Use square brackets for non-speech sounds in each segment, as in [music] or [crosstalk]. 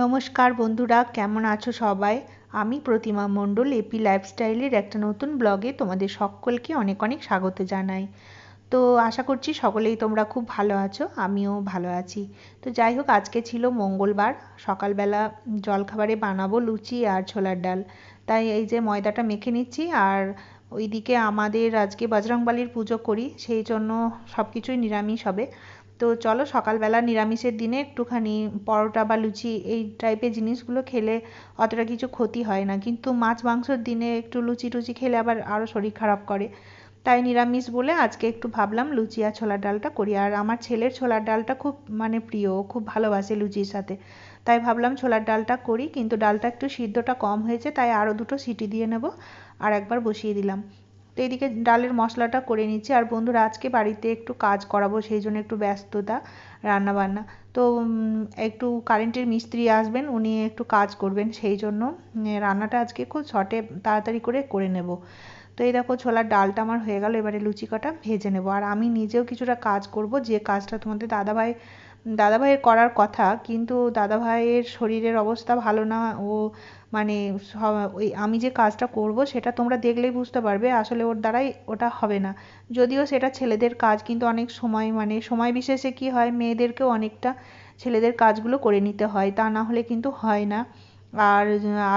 নমস্কার বন্ধুরা, কেমন আছো সবাই? আমি প্রতিমা মণ্ডল এপি লাইফস্টাইলের একটা নতুন ব্লগে তোমাদের সকলকে অনেক অনেক স্বাগত জানাই। তো আশা করছি সকলেই তোমরা খুব ভালো আছো, আমিও ভালো আছি। তো যাই হোক, আজকে ছিল মঙ্গলবার, সকালবেলা জলখাবারে বানাবো লুচি আর ছোলার ডাল। তাই এই যে ময়দাটা মেখে নিচ্ছি, আর ওইদিকে আমাদের আজকে বজরংবালির পুজো করি, সেই জন্য সব কিছুই নিরামিষ হবে। তো চলো সকালবেলা নিরামিষের দিনে একটুখানি পরোটা বা লুচি এই টাইপের জিনিসগুলো খেলে অতটা কিছু ক্ষতি হয় না। কিন্তু মাছ মাংসর দিনে একটু লুচি টুচি খেলে আবার আরও শরীর খারাপ করে। তাই নিরামিষ বলে আজকে একটু ভাবলাম লুচি আর ছোলার ডালটা করি। আর আমার ছেলের ছোলার ডালটা খুব মানে প্রিয় খুব ভালোবাসে লুচির সাথে। তাই ভাবলাম ছোলার ডালটা করি, কিন্তু ডালটা একটু সিদ্ধটা কম হয়েছে, তাই আরও দুটো সিটি দিয়ে নেব। আর একবার বসিয়ে দিলাম। তো এইদিকে ডালের মশলাটা করে নিচ্ছি। আর বন্ধুরা, আজকে বাড়িতে একটু কাজ করাবো, সেই জন্য একটু ব্যস্ততা রান্না বান্না তো একটু কারেন্টের মিস্ত্রি আসবেন, উনি একটু কাজ করবেন, সেই জন্য রান্নাটা আজকে খুব শর্টে তাড়াতাড়ি করে করে নেব। তো এই দেখো, ছোলার ডালটা আমার হয়ে গেল, এবারে লুচি কটা ভেজে নেব। আর আমি নিজেও কিছুটা কাজ করব, যে কাজটা তোমাদের দাদাভাই দাদাভাইয়ের করার কথা, কিন্তু দাদাভাইয়ের শরীরের অবস্থা ভালো না। ও মানে ওই আমি যে কাজটা করব সেটা তোমরা দেখলেই বুঝতে পারবে, আসলে ওর দ্বারাই ওটা হবে না। যদিও সেটা ছেলেদের কাজ, কিন্তু অনেক সময় মানে সময় বিশেষে কি হয়, মেয়েদেরকেও অনেকটা ছেলেদের কাজগুলো করে নিতে হয়, তা না হলে কিন্তু হয় না। আর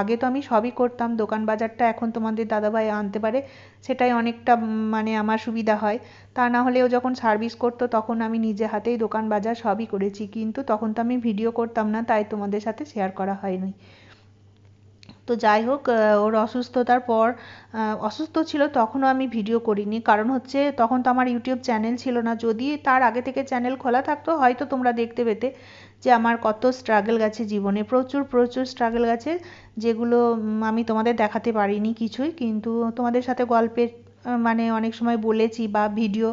আগে তো আমি সবই করতাম। দোকান বাজারটা এখন তোমাদের দাদাভাই আনতে পারে, সেটাই অনেকটা মানে আমার সুবিধা হয়। তা না হলেও যখন সার্ভিস করতো, তখন আমি নিজে হাতেই দোকান বাজার সবই করেছি। কিন্তু তখন তো আমি ভিডিও করতাম না, তাই তোমাদের সাথে শেয়ার করা হয়নি। তো যাই হোক ওর অসুস্থতার পর অসুস্থ ছিল তখনও আমি ভিডিও করিনি। কারণ হচ্ছে, তখন তো আমার ইউটিউব চ্যানেল ছিল না। যদি তার আগে থেকে চ্যানেল খোলা থাকতো, হয়তো তোমরা দেখতে পেতে। যে আমার কত স্ট্রাগল গেছে জীবনে, প্রচুর প্রচুর স্ট্রাগল গেছে, যেগুলো আমি তোমাদের দেখাতে পারিনি কিছুই, কিন্তু তোমাদের সাথে গল্পের মানে অনেক সময় বলেছি বা ভিডিও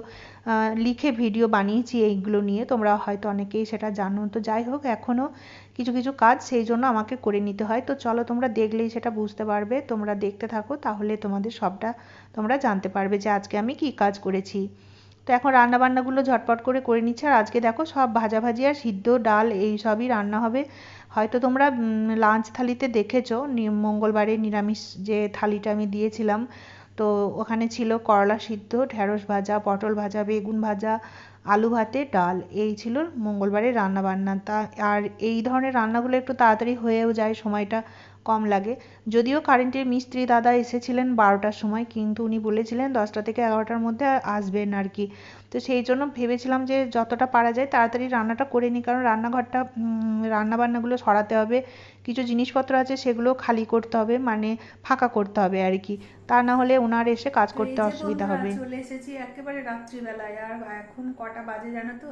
লিখে ভিডিও বানিয়েছি এইগুলো নিয়ে, তোমরা হয়তো অনেকেই সেটা জানো। তো যাই হোক, এখনও কিছু কিছু কাজ সেই জন্য আমাকে করে নিতে হয়। তো চলো, তোমরা দেখলেই সেটা বুঝতে পারবে, তোমরা দেখতে থাকো, তাহলে তোমাদের সবটা তোমরা জানতে পারবে যে আজকে আমি কি কাজ করেছি। তো এখন রান্নাবান্নাগুলো ঝটপট করে করে নিচ্ছে। আর আজকে দেখো সব ভাজাভাজি আর সিদ্ধ ডাল এই সবই রান্না হবে। হয়তো তোমরা লাঞ্চ থালিতে দেখেছ মঙ্গলবারে নিরামিষ যে থালিটা আমি দিয়েছিলাম। তো ওখানে ছিল করলা সিদ্ধ ঢ্যাঁড়স ভাজা, পটল ভাজা, বেগুন ভাজা, আলু ভাতে ডাল। এই ছিল মঙ্গলবারের রান্নাবান্না। তা, আর এই ধরনের রান্নাগুলো একটু তাড়াতাড়ি হয়েও যায় সময়টা। কম লাগে। যদিও কারেন্টের মিস্ত্রি দাদা এসেছিলেন বারোটার সময় কিন্তু উনি বলেছিলেন দশটা থেকে এগারোটার মধ্যে আসবেন আর কি। তো সেই জন্য ভেবেছিলাম যে যতটা পারা যায় তাড়াতাড়ি রান্নাটা করে নিই কারণ রান্নাঘরটা রান্নাবান্নাগুলো সরাতে হবে। কিছু জিনিসপত্র আছে সেগুলো খালি করতে হবে মানে ফাঁকা করতে হবে আর কি। তা না হলে ওনার এসে কাজ করতে অসুবিধা হবে। চলে এসেছি একেবারে রাত্রিবেলায় আর এখন কটা বাজে জানো তো?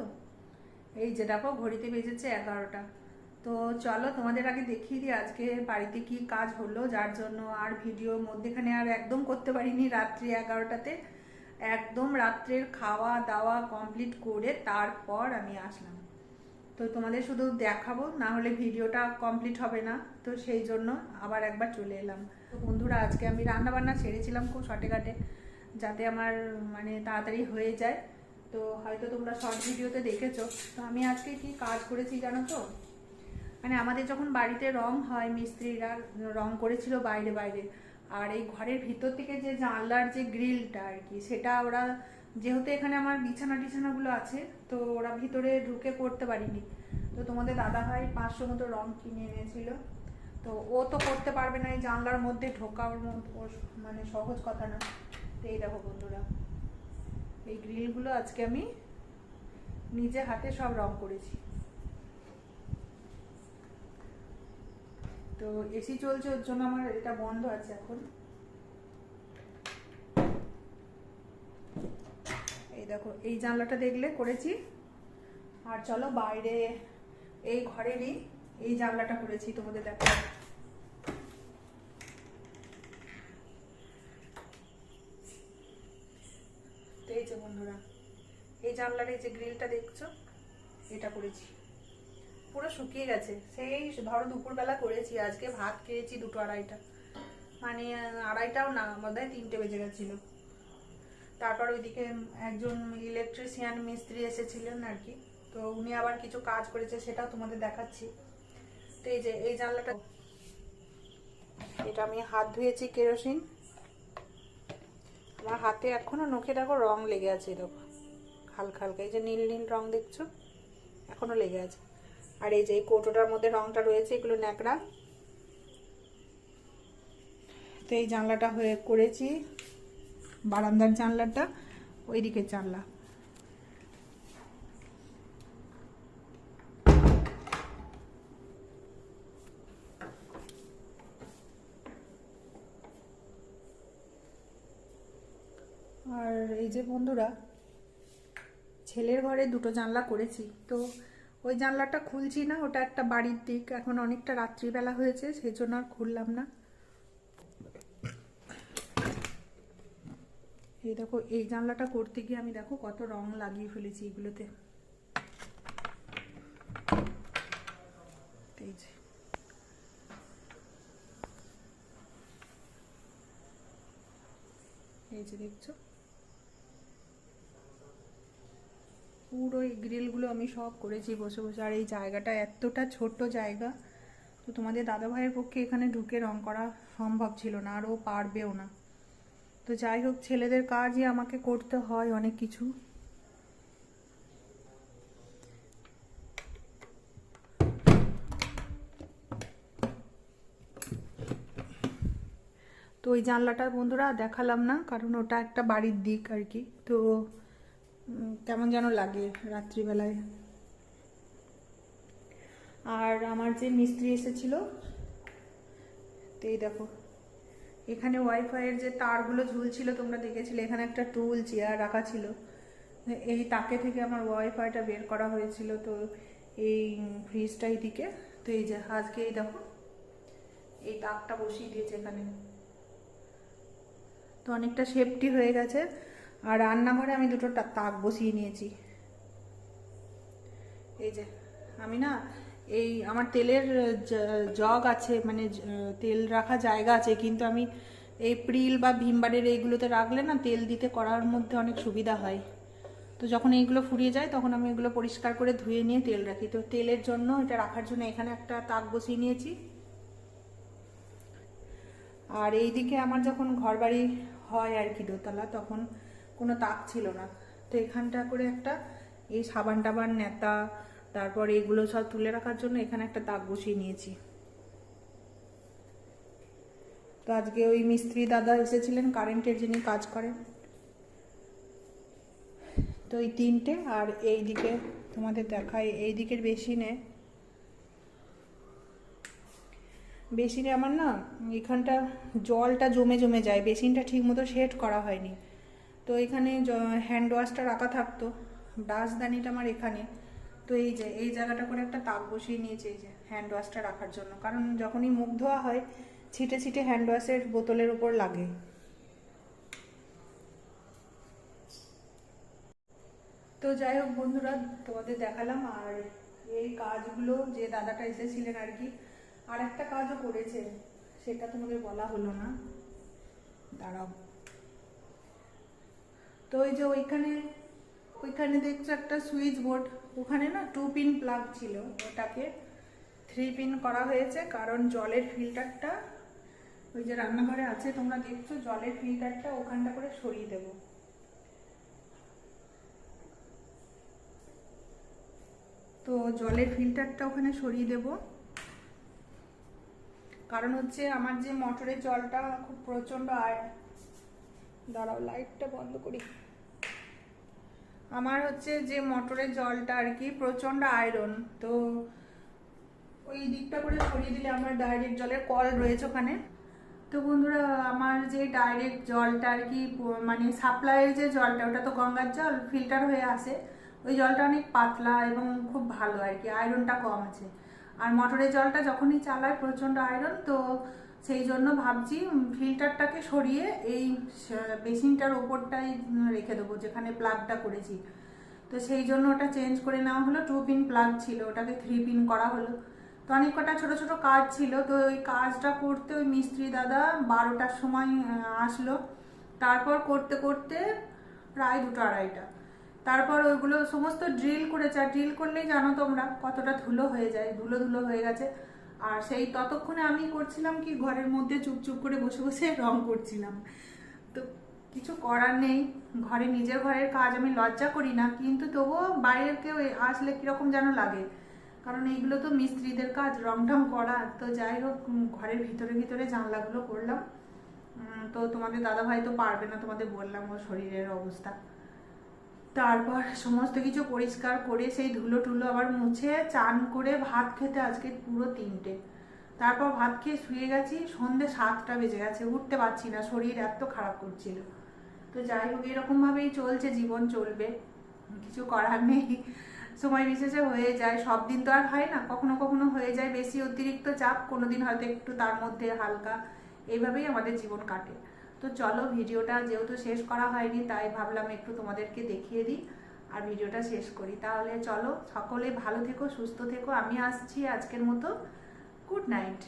এই যে দেখো ঘড়িতে বেজেছে এগারোটা। তো চলো তোমাদের আগে দেখিয়ে দিই আজকে বাড়িতে কি কাজ হলো, যার জন্য আর ভিডিও মধ্যেখানে আর একদম করতে পারিনি রাত্রি এগারোটাতে। একদম রাত্রের খাওয়া দাওয়া কমপ্লিট করে তারপর আমি আসলাম। তো তোমাদের শুধু দেখাবো, না হলে ভিডিওটা কমপ্লিট হবে না। তো সেই জন্য আবার একবার চলে এলাম। বন্ধুরা, আজকে আমি রান্না বান্না ছেড়েছিলাম খুব শর্টে কাটে যাতে আমার মানে তাড়াতাড়ি হয়ে যায়। তো হয়তো তোমরা শর্ট ভিডিওতে দেখেছ। তো আমি আজকে কি কাজ করেছি জানো তো? মানে আমাদের যখন বাড়িতে রং হয়, মিস্ত্রিরা রং করেছিল বাইরে বাইরে, আর এই ঘরের ভিতর থেকে যে জানলার যে গ্রিলটা আর কি, সেটা ওরা, যেহেতু এখানে আমার বিছানা টিছানাগুলো আছে, তো ওরা ভিতরে ঢুকে করতে পারিনি। তো তোমাদের দাদা ভাই পাঁচশো মতো রং কিনে এনেছিল। তো ও তো করতে পারবে না, এই জানলার মধ্যে ঢোকা ওর মানে সহজ কথা না। তো এই দেখো বন্ধুরা, এই গ্রিলগুলো আজকে আমি নিজে হাতে সব রং করেছি। তো এসি চলছে, ওর জন্য আমার এটা বন্ধ আছে এখন। এই দেখো, এই জানলাটা দেখলে করেছি। আর চলো বাইরে, এই ঘরেরই এই জানলাটা করেছি, তোমাদের দেখো এই যে বন্ধুরা, এই জানলার এই যে গ্রিলটা দেখছ, এটা করেছি। পুরো শুকিয়ে গেছে। সেই ধরো দুপুরবেলা করেছি, আজকে ভাত খেয়েছি দুটো আড়াইটা। মানে আড়াইটাও না, আমাদের তিনটে বেজে গেছিল। তারপর ওইদিকে একজন ইলেকট্রিশিয়ান মিস্ত্রি এসেছিলেন আর কি। তো উনি আবার কিছু কাজ করেছে, সেটাও তোমাদের দেখাচ্ছি। তো এই যে, এই জানলাটা এটা আমি হাত ধুয়েছি কেরোসিন। আমার হাতে এখনও নখে দেখো রং লেগে আছে এরকম হালকা হালকা এই যে নীল নীল রং দেখছ, এখনও লেগে আছে। আর এই যে এই কৌটোটার মধ্যে রংটা রয়েছে, এগুলো ন্যাকড়া। তো এই জানলাটা হয়ে করেছি, বারান্দার জানলাটা ওই দিকের জানলা। আর এই যে বন্ধুরা, ছেলের ঘরে দুটো জানলা করেছি, তো ওই জানলাটা খুলছি না, ওটা একটা বাড়ির দিক। এখন অনেকটা রাত্রিবেলা হয়েছে, সেই জন্য আর খুললাম না। এই দেখো, এই জানলাটা করতে গিয়ে আমি দেখো কত রং লাগিয়ে ফেলেছি এগুলোতে। এই যে। এই যে দেখছ? পুরো এই গ্রিলগুলো আমি সব করেছি বসে বসে। আর এই জায়গাটা এতটা ছোট্ট জায়গা, তো তোমাদের দাদা ভাইয়ের পক্ষে এখানে ঢুকে রং করা সম্ভব ছিল না, আর ও পারবেও না। তো যাই হোক, ছেলেদের কাজই আমাকে করতে হয় অনেক কিছু। তো ওই জানলাটা বন্ধুরা দেখালাম না, কারণ ওটা একটা বাড়ির দিক আর কি। তো কেমন যেন লাগে রাত্রিবেলায়। আর আমার যে মিস্ত্রি এসেছিল, তো এই দেখো, এখানে ওয়াইফাইয়ের যে তারগুলো ঝুলছিল, তোমরা দেখেছিলে, এখানে একটা টুল, চেয়ার রাখা ছিল। এই তাকে থেকে আমার ওয়াইফাইটা বের করা হয়েছিল, তো এই ফ্রিজটা এইদিকে তো এই যে, আজকে এই দেখো, এই তাকটা বসিয়ে দিয়েছে এখানে। তো অনেকটা সেফটি হয়ে গেছে। আর রান্নাঘরে আমি দুটো তাক বসিয়ে নিয়েছি। এই যে, আমি না এই আমার তেলের জগ আছে মানে তেল রাখা জায়গা আছে, কিন্তু আমি এই প্রিল বা ভীমবারের এইগুলোতে রাখলে না তেল দিতে করার মধ্যে অনেক সুবিধা হয়। তো যখন এইগুলো ফুরিয়ে যায়, তখন আমি এগুলো পরিষ্কার করে ধুয়ে নিয়ে তেল রাখি। তো তেলের জন্য, এটা রাখার জন্য এখানে একটা তাক বসিয়ে নিয়েছি। আর এইদিকে আমার যখন ঘর বাড়ি হয় আর কি দোতলা, তখন কোনো তাক ছিল না। তো এখানটা করে একটা এই সাবান টাবান নেতা, তারপর এগুলো সব তুলে রাখার জন্য এখানে একটা তাক বসিয়ে নিয়েছি। তো আজকে ওই মিস্ত্রি দাদা এসেছিলেন, কারেন্টের যিনি কাজ করেন। তো এই তিনটে আর এই দিকে তোমাদের দেখাই এই দিকের বেসিনে বেসিনে আমার না এখানটা জলটা জমে জমে যায়, বেসিনটা ঠিক মতো সেট করা হয়নি। তো এখানে হ্যান্ড ওয়াশটা রাখা থাকতো। ব্রাশদানিটা আমার এখানে। তো এই যে, এই জায়গাটা করে একটা তাক বসিয়ে নিয়েছে এই যে হ্যান্ড ওয়াশটা রাখার জন্য। কারণ যখনই মুখ ধোয়া হয়, ছিটে ছিটে হ্যান্ড ওয়াশের বোতলের উপর লাগে। তো যাই হোক বন্ধুরা, তোমাদের দেখালাম। আর এই কাজগুলো যে দাদাটা এসেছিলেন আর কি আর একটা কাজও করেছে। সেটা তোমাদের বলা হলো না। দাঁড়াও। তো ওই যে ওইখানে ওইখানে দেখছ একটা সুইচ বোর্ড, ওখানে না টু পিন প্লাগ ছিল, ওটাকে থ্রি পিন করা হয়েছে, কারণ জলের ফিল্টারটা ওই যে রান্নাঘরে আছে, তোমরা দেখছ জলের ফিল্টারটা ওখানটা করে সরিয়ে দেবো। তো জলের ফিল্টারটা ওখানে সরিয়ে দেব। কারণ হচ্ছে আমার যে মোটরের জলটা খুব প্রচণ্ড আয় দাঁড়াও লাইটটা বন্ধ করি। আমার হচ্ছে যে মোটরের জলটা আর কি, প্রচণ্ড আয়রন তো ওই দিকটা করে সরিয়ে দিলে আমার ডাইরেক্ট জলের কল রয়েছে ওখানে। তো বন্ধুরা, আমার যে ডাইরেক্ট জলটা আর কি মানে সাপ্লাইয়ের যে জলটা, ওটা তো গঙ্গার জল ফিল্টার হয়ে আসে। ওই জলটা অনেক পাতলা এবং খুব ভালো আর কি আয়রনটা কম আছে। আর মোটরের জলটা যখনই চালায় প্রচণ্ড আয়রন তো সেই জন্য ভাবছি ফিল্টারটাকে সরিয়ে এই বেসিনটার ওপরটাই রেখে দেবো, যেখানে প্লাগটা করেছি। তো সেই জন্য ওটা চেঞ্জ করে নেওয়া হলো টু পিন প্লাগ ছিল, ওটাকে থ্রি পিন করা হলো। তো অনেক কটা ছোটো ছোটো কাজ ছিল, তো ওই কাজটা করতে ওই মিস্ত্রি দাদা বারোটার সময় আসলো। তারপর করতে করতে প্রায় দুটো আড়াইটা। তারপর ওইগুলো সমস্ত ড্রিল করেছে, আর ড্রিল করলেই জানো তোমরা কতটা ধুলো হয়ে যায়, ধুলো ধুলো হয়ে গেছে। আর সেই ততক্ষণে আমি করছিলাম কি, ঘরের মধ্যে চুপচুপ করে বসে বসে [laughs] রং করছিলাম। তো কিছু করার নেই, ঘরে নিজের ঘরের কাজ আমি লজ্জা করি না, কিন্তু তবুও বাইরের কেউ আসলে কীরকম যেন লাগে। কারণ এইগুলো তো মিস্ত্রিদের কাজ রং টং করা। তো যাই হোক ঘরের ভিতরে ভিতরে জানলাগুলো করলাম। তো তোমাদের দাদা ভাই তো পারবে না তোমাদের বললাম ওর শরীরের অবস্থা। তারপর সমস্ত কিছু পরিষ্কার করে সেই ধুলো টুলো আবার মুছে চান করে ভাত খেতে আজকে পুরো তিনটে। তারপর ভাত খেয়ে শুয়ে গেছি, সন্ধে সাতটা বেজে গেছে, উঠতে পারছি না, শরীর এত খারাপ করছিল। তো যাই হোক, এরকমভাবেই চলছে, জীবন চলবে। কিছু করার নেই, সময় বিশেষে হয়ে যায়। সব দিন তো আর হয় না, কখনো কখনো হয়ে যায়। বেশি অতিরিক্ত চাপ কোনো দিন হয়তো একটু তার মধ্যে হালকা। এইভাবেই আমাদের জীবন কাটে। তো চলো ভিডিওটা যেহেতু শেষ করা হয়নি, তাই ভাবলাম একটু তোমাদেরকে দেখিয়ে দিই আর ভিডিওটা শেষ করি। তাহলে চলো সকলে ভালো থেকো, সুস্থ থেকো। আমি আসছি আজকের মতো। Good night.